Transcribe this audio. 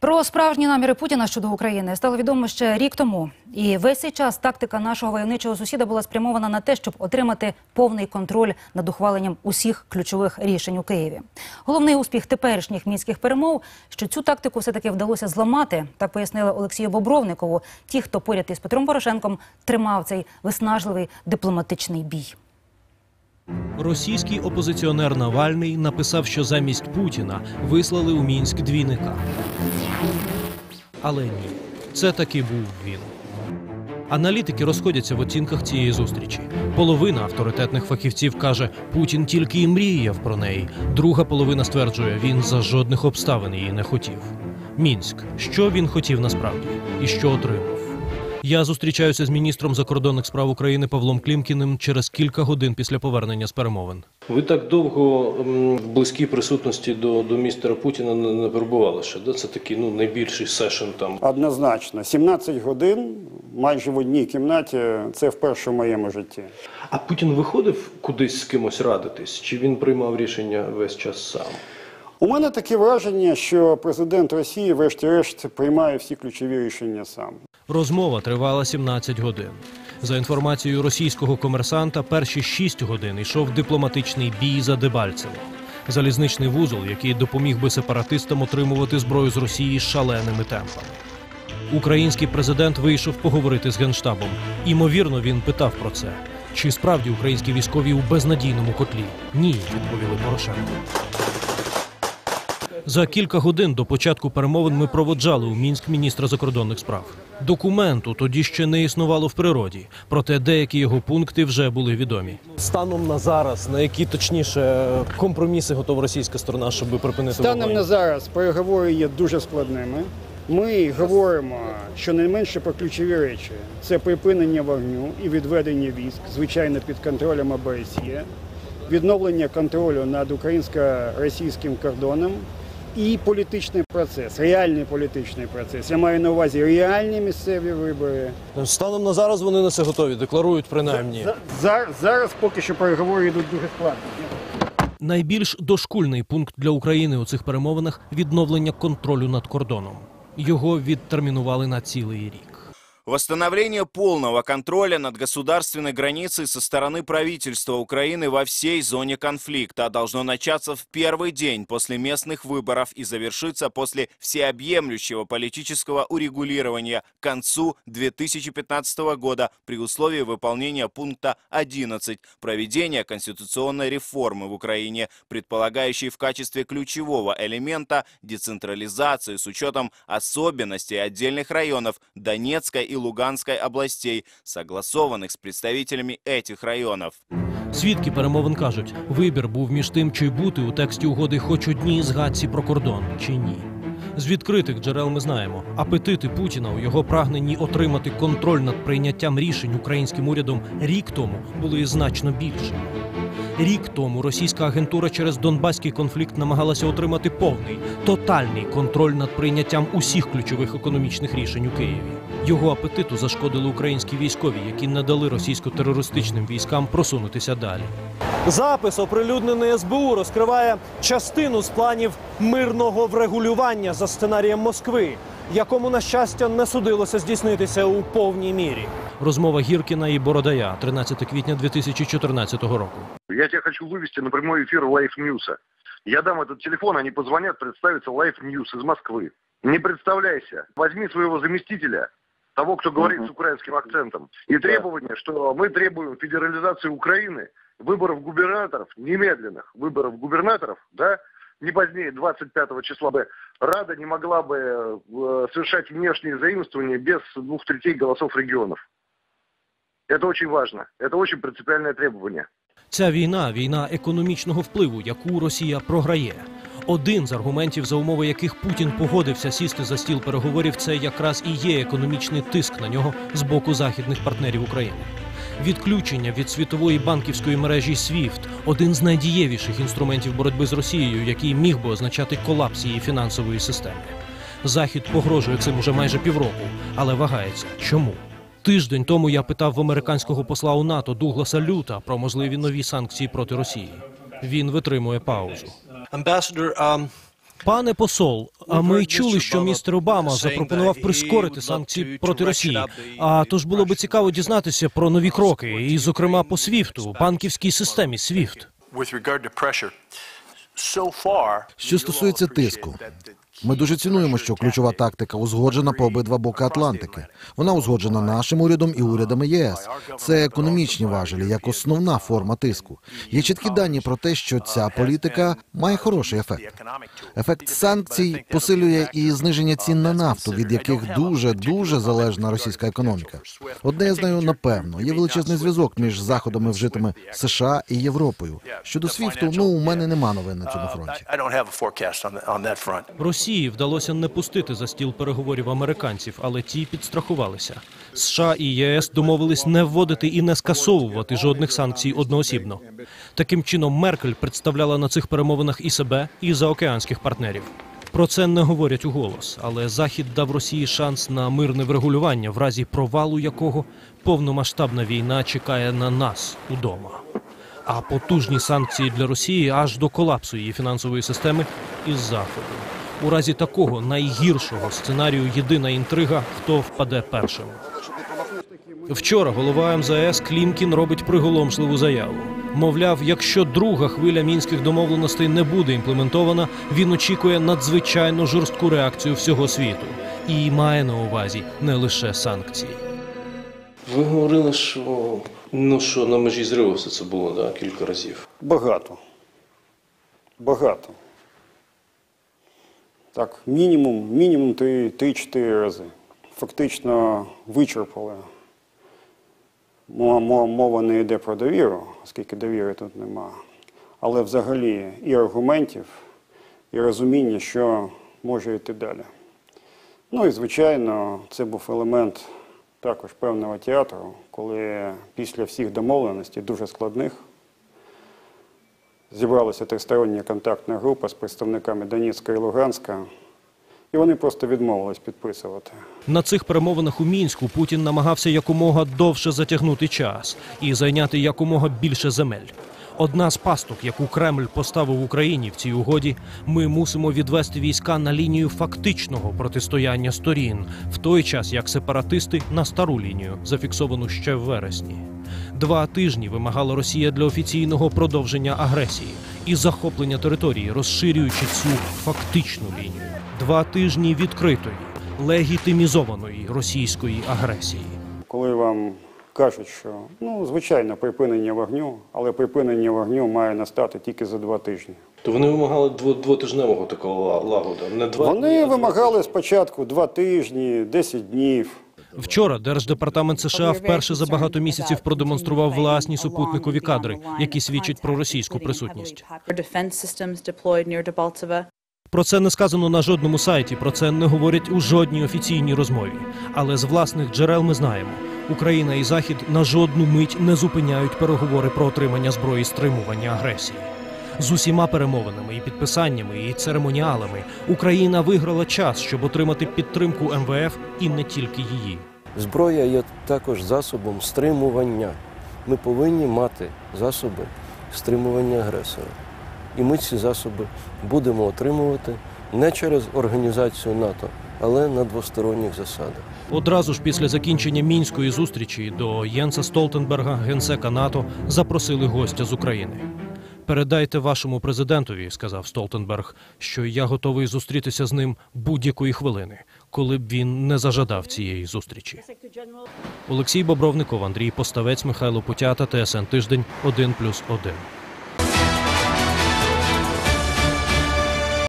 Про справжні наміри Путіна щодо України стало відомо ще рік тому. І весь цей час тактика нашого войовничого сусіда була спрямована на те, щоб отримати повний контроль над ухваленням усіх ключових рішень у Києві. Головний успіх теперішніх мінських перемов, що цю тактику все таки вдалося зламати, так пояснили Олексію Бобровникову. Ті, хто поряд із Петром Порошенком тримав цей виснажливий дипломатичний бій. Російський опозиціонер Навальний написав, що замість Путіна вислали у Мінськ двійника. Але ні, це таки був він. Аналітики розходяться в оцінках цієї зустрічі. Половина авторитетних фахівців каже, Путін тільки і мріяв про неї. Друга половина стверджує, він за жодних обставин її не хотів. Мінськ, що він хотів насправді і що отримав. Я зустрічаюся з міністром закордонних справ України Павлом Клімкіним через кілька годин після повернення з перемовин. Ви так довго в близькій присутності до, до містера Путіна не, не перебували ще, да? Це такий ну, найбільший сешн там. Однозначно, 17 годин майже в одній кімнаті це вперше в моєму житті. А Путін виходив кудись з кимось радитись? Чи він приймав рішення весь час сам? У мене таке враження, що президент Росії, врешті-решт, приймає всі ключові рішення сам. Розмова тривала 17 годин. За інформацією російського комерсанта, перші 6 годин йшов дипломатичний бій за Дебальцево. Залізничний вузол, який допоміг би сепаратистам отримувати зброю з Росії шаленими темпами. Український президент вийшов поговорити з генштабом. Імовірно, він питав про це. Чи справді українські військові у безнадійному котлі? Ні, відповіли Порошенко. За кілька годин до початку перемовин ми проводжали у Мінськ міністра закордонних справ. Документу тоді ще не існувало в природі, проте деякі його пункти вже були відомі. Станом на зараз, на які точніше компроміси готова російська сторона, щоб припинити Станом вогонь? на зараз переговори є дуже складними. Ми говоримо щонайменше про ключові речі: це припинення вогню і відведення військ, звичайно, під контролем ОБСЄ, відновлення контролю над українсько-російським кордоном і політичний процес, реальний політичний процес. Я маю на увазі реальні місцеві вибори. Станом на зараз вони на це готові, декларують принаймні. За- за- зараз поки що переговори йдуть дуже складно. Найбільш дошкульний пункт для України у цих перемовинах відновлення контролю над кордоном. Його відтермінували на цілий рік. Восстановление полного контроля над государственной границей со стороны правительства Украины во всей зоне конфликта. Должно начаться в первый день после местных выборов и завершиться после всеобъемлющего политического урегулирования к концу 2015 года при условии выполнения пункта 11 проведения конституционной реформы в Украине, предполагающей в качестве ключевого элемента децентрализацию с учетом особенностей отдельных районов Донецкой и Луганской областей, согласованных с представителями этих районов. Свідки перемовин кажуть, вибір був між тим, чи бути у тексті угоди хоч одній згадці про кордон, чи ні. З відкритих джерел ми знаємо, апетити Путіна у його прагненні отримати контроль над прийняттям рішень українським урядом рік тому були значно більшими. Рік тому російська агентура через Донбаський конфлікт намагалася отримати повний, тотальний контроль над прийняттям усіх ключових економічних рішень у Києві. Його апетиту зашкодили українські військові, які не дали російсько-терористичним військам просунутися далі. Запис, оприлюднений СБУ, розкриває частину з планів мирного врегулювання за сценарієм Москви, якому, на щастя, не судилося здійснитися у повній мірі. Розмова Гіркіна і Бородая 13 квітня 2014 року. Я тебя хочу вывести на прямой эфир Life News. Я дам этот телефон, они позвонят, представятся Life News из Москвы. Не представляйся. Возьми своего заместителя, того, кто говорит с украинским акцентом. И требование, что мы требуем федерализации Украины, выборов губернаторов, немедленных выборов губернаторов, да, не позднее 25 числа бы Рада не могла бы э, совершать внешние заимствования без двух третей голосов регионов. Это очень важно. Это очень принципиальное требование. Ця війна війна економічного впливу, яку Росія програє. Один з аргументів, за умови яких Путін погодився сісти за стіл переговорів, це якраз і є економічний тиск на нього з боку західних партнерів України. Відключення від світової банківської мережі SWIFT – один з найдієвіших інструментів боротьби з Росією, який міг би означати колапс її фінансової системи. Захід погрожує цим уже майже півроку, але вагається. Чому? Тиждень тому я питав в американського посла у НАТО Дугласа Люта про можливі нові санкції проти Росії. Він витримує паузу. Um, Пане посол, а ми чули, що містер Обама запропонував прискорити санкції проти Росії. А тож було би цікаво дізнатися про нові кроки, і, зокрема, по СВІФТу, банківській системі SWIFT. Що стосується тиску, ми дуже цінуємо, що ключова тактика узгоджена по обидва боки Атлантики. Вона узгоджена нашим урядом і урядами ЄС. Це економічні важелі як основна форма тиску. Є чіткі дані про те, що ця політика має хороший ефект. Ефект санкцій посилює і зниження цін на нафту, від яких дуже дуже залежна російська економіка. Одне я знаю напевно, є величезний зв'язок між заходами, вжитими США і Європою. Щодо СВІФТу, ну у мене нема новин на цьому фронті. Росії вдалося не пустити за стіл переговорів американців, але ті підстрахувалися. США і ЄС домовились не вводити і не скасовувати жодних санкцій одноосібно. Таким чином, Меркель представляла на цих перемовинах і себе, і заокеанських партнерів. Про це не говорять уголос, але Захід дав Росії шанс на мирне врегулювання, в разі провалу якого повномасштабна війна чекає на нас удома. А потужні санкції для Росії аж до колапсу її фінансової системи із заходу. У разі такого найгіршого сценарію єдина інтрига, хто впаде першим. Вчора голова МЗС Клімкін робить приголомшливу заяву. Мовляв, якщо друга хвиля мінських домовленостей не буде імплементована, він очікує надзвичайно жорстку реакцію всього світу і має на увазі не лише санкції. Ви говорили, що ну що на межі зриву все це було да, кілька разів. Багато. Багато. Так, мінімум, мінімум 3-4 рази. Фактично вичерпали. Мова, не йде про довіру, оскільки довіри тут нема. Але взагалі і аргументів, і розуміння, що може йти далі. Ну і звичайно, це був елемент також певного театру, коли після всіх домовленостей, дуже складних, зібралася тристороння контактна група з представниками Донецька і Луганська, і вони просто відмовились підписувати. На цих перемовинах у мінську Путін намагався якомога довше затягнути час і зайняти якомога більше земель. Одна з пасток, яку Кремль поставив Україні в цій угоді, ми мусимо відвести війська на лінію фактичного протистояння сторін, в той час як сепаратисти на стару лінію, зафіксовану ще в вересні. Два тижні вимагала Росія для офіційного продовження агресії і захоплення території, розширюючи цю фактичну лінію. Два тижні відкритої, легітимізованої російської агресії. Коли вам кажуть, що ну, звичайно, припинення вогню, але припинення вогню має настати тільки за два тижні. То вони вимагали двотижневого такого ла- лагода. Не два дні, Вони а вимагали спочатку два тижні, 10 днів. Вчора Держдепартамент США вперше за багато місяців продемонстрував власні супутникові кадри, які свідчать про російську присутність. Про це не сказано на жодному сайті, про це не говорять у жодній офіційній розмові. Але з власних джерел ми знаємо, Україна і Захід на жодну мить не зупиняють переговори про отримання зброї стримування агресії. З усіма перемовинами і підписаннями і церемоніалами Україна виграла час, щоб отримати підтримку МВФ і не тільки її. Зброя є також засобом стримування. Ми повинні мати засоби стримування агресора. І ми ці засоби будемо отримувати не через організацію НАТО, але на двосторонніх засадах. Одразу ж після закінчення мінської зустрічі до Єнса Столтенберга, генсека НАТО, запросили гостя з України. Передайте вашому президентові, сказав Столтенберг, що я готовий зустрітися з ним будь-якої хвилини, коли б він не зажадав цієї зустрічі. Олексій Бобровников, Андрій Поставець, Михайло Путята, ТСН Тиждень, 1+,1.